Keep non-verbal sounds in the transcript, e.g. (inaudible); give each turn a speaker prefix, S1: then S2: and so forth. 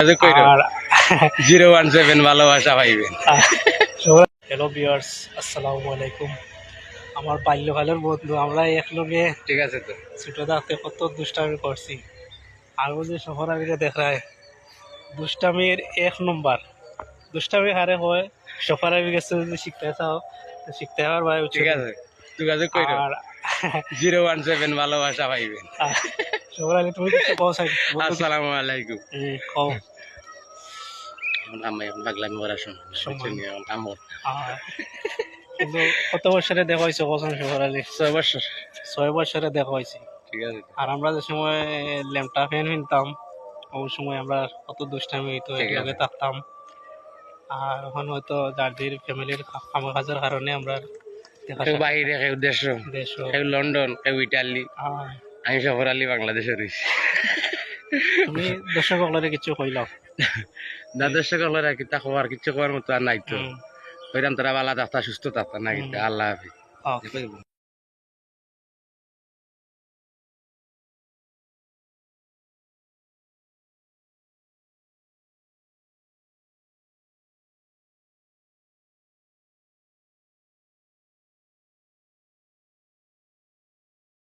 S1: আর
S2: zero one seven ভালোবাসা পাইবেন।
S1: Hello viewers আসসালামু আলাইকুম। আমার বাল্যকালের বন্ধু আমরা একলগে
S2: ঠিক আছে তো।
S1: ছোট থাকতে কত দুষ্টামি করছি। আর যে শহর আগে দেখায় দুষ্টামির এক নম্বর। দুষ্টামি হারে হয় সফর গেছে যদি শিখতে চাও শিখতে পারবা ভাই
S2: ঠিক আছে। যোগাযোগ
S1: আর
S2: জিরো ওয়ান সেভেন ভালোবাসা পাইবেন। (laughs)
S1: আগে তুমি কিছু কও চাই
S2: আসসালামু আলাইকুম
S1: কও
S2: আমি আমার কাম
S1: কিন্তু কত বছরে দেখা হয়েছে কসম আলী
S2: ছয় বছর
S1: ছয় বছরে দেখা হয়েছে
S2: ঠিক আছে
S1: আর আমরা যে সময় ল্যাম্পটা ফ্যান কিনতাম ওই সময় আমরা কত দুষ্টামি হইতো একলগে থাকতাম আর এখন হয়তো যাদের ফ্যামিলির কামা কাজের কারণে আমরা
S2: বাইরে দেশ
S1: দেশ
S2: লন্ডন কেউ ইটালি আমি সফর আলী বাংলাদেশে রয়েছি।
S1: তুমি দর্শক সকলের কিছু কইলাম
S2: না দর্শক আর কি তা খবর কিছু করার মতো আর নাই তো। সুস্থ থাকতা না কিন্তু আল্লাহ হাফিজ.